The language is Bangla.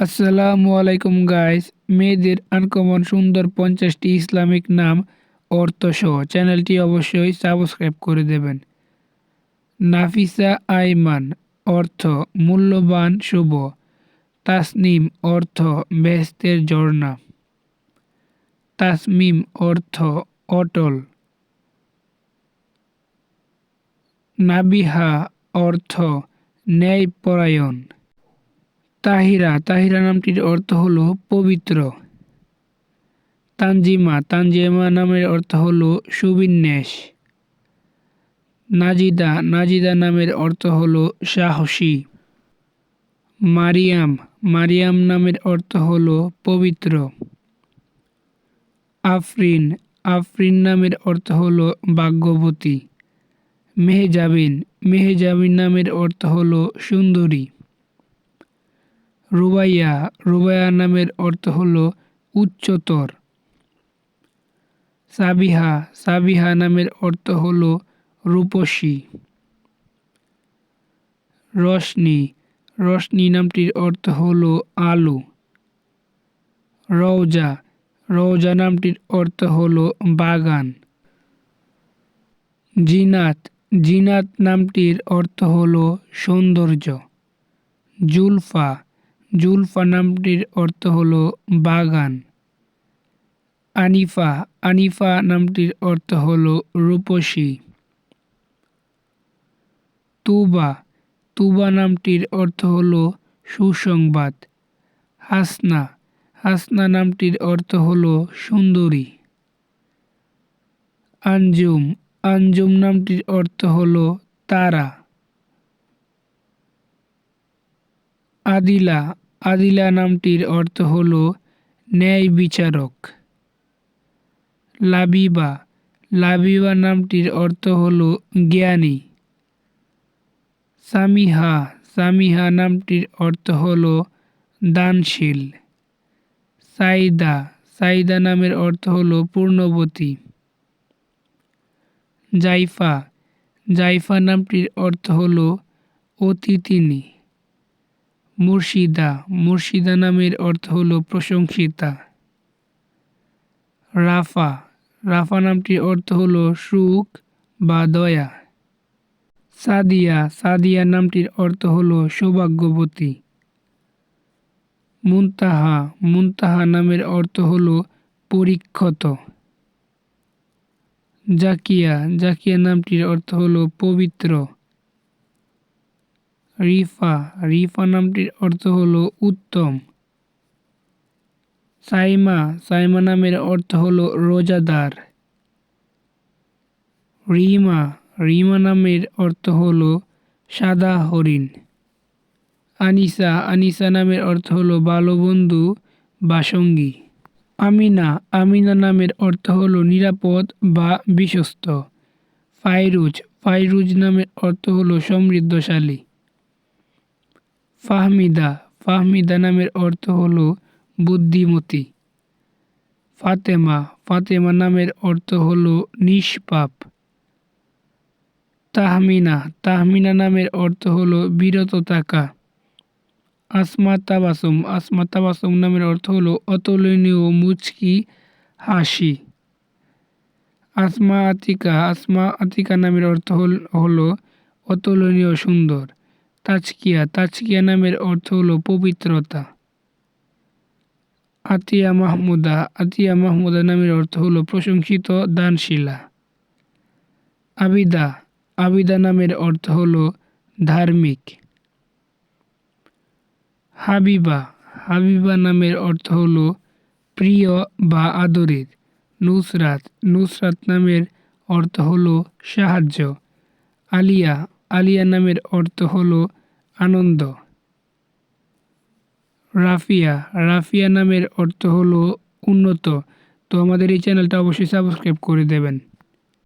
আসসালামু আলাইকুম গাইস মেয়েদের আনকমন সুন্দর পঞ্চাশটি ইসলামিক নাম, অর্থ অর্থসহ চ্যানেলটি অবশ্যই সাবস্ক্রাইব করে দেবেন। নাফিসা আইমান, অর্থ মূল্যবান, শুভ। তাসনিম, অর্থ বেহেস্তের ঝর্ণা। তাসমিম, অর্থ অটল। নাবিহা, অর্থ ন্যায়পরায়ণ। তাহিরা তাহিরা নামটির অর্থ হল পবিত্র। তানজিমা তানজিমা নামের অর্থ হল সুবিন্যাস। নাজিদা নাজিদা নামের অর্থ হল সাহসী। মারিয়াম মারিয়াম নামের অর্থ হল পবিত্র। আফরিন আফরিন নামের অর্থ হল ভাগ্যবতী। মেহজাবিন মেহজাবিন নামের অর্থ হল সুন্দরী। রুবাইয়া রুবাইয়া নামের অর্থ হল উচ্চতর। সাবিহা সাবিহা নামের অর্থ হল রূপসী। রশনি রশনি নামটির অর্থ হল আলো। রওজা রওজা নামটির অর্থ হল বাগান। জিনাত জিনাত নামটির অর্থ হল সৌন্দর্য। জুলফা জুলফা নামটির অর্থ হল বাগান। আনিফা আনিফা নামটির অর্থ হল রূপসী। তুবা তুবা নামটির অর্থ হল সুসংবাদ। হাসনা হাসনা নামটির অর্থ হল সুন্দরী। আঞ্জুম আঞ্জুম নামটির অর্থ হল তারা। আদিলা আদিলা নামটির অর্থ হল ন্যায় বিচারক। লাবিবা। লাবিবা নামটির অর্থ হল জ্ঞানী। সামিহা। সামিহা নামটির অর্থ হল দানশীল। সাইদা। সাইদা নামের অর্থ হল পূর্ণবতী। জাইফা। জাইফা নামটির অর্থ হল অতিথিনী। মুর্শিদা। মুর্শিদা নামের অর্থ হল প্রশংসিতা। রাফা। রাফা নামটির অর্থ হলো সুখ বা দয়া। সাদিয়া। সাদিয়া নামটির অর্থ হল সৌভাগ্যবতী। মুনতাহা। মুনতাহা নামের অর্থ হল পরীক্ষত। জাকিয়া। জাকিয়া নামটির অর্থ হল পবিত্র। রিফা রিফা নামটির অর্থ হল উত্তম। সাইমা সাইমা নামের অর্থ হল রোজাদার। রিমা রিমা নামের অর্থ হল সাদা হরিণ। আনিসা আনিসা নামের অর্থ হল ভালো বন্ধু বা সঙ্গী। আমিনা আমিনা নামের অর্থ হল নিরাপদ বা বিশ্বস্ত। ফাইরুজ ফাইরুজ নামের অর্থ হল সমৃদ্ধশালী। ফাহমিদা ফাহমিদা নামের অর্থ হল বুদ্ধিমতী। ফাতেমা ফাতেমা নামের অর্থ হল নিষ্পাপ। তাহমিনা তাহমিনা নামের অর্থ হল বিরত থাকা। আসমা তাবাসুম আসমা তাবাসুম নামের অর্থ হল অতুলনীয় মুচকি হাসি। আসমা আতিকা আসমা আতিকা নামের অর্থ হল অতুলনীয় সুন্দর। তাজকিয়া তাজকিয়া নামের অর্থ হল পবিত্রতা। আতিয়া মাহমুদা আতিয়া মাহমুদা নামের অর্থ হল প্রশংসিত দানশীলা। আবিদা আবিদা নামের অর্থ হল ধার্মিক। হাবিবা হাবিবা নামের অর্থ হল প্রিয় বা আদরের নুসরাত নুসরাত নামের অর্থ হল সাহায্য। আলিয়া আলিয়া নামের অর্থ হল আনন্দ। রাফিয়া রাফিয়া নামের অর্থ হল উন্নত। তো আমাদের এই চ্যানেলটা অবশ্যই সাবস্ক্রাইব করে দেবেন।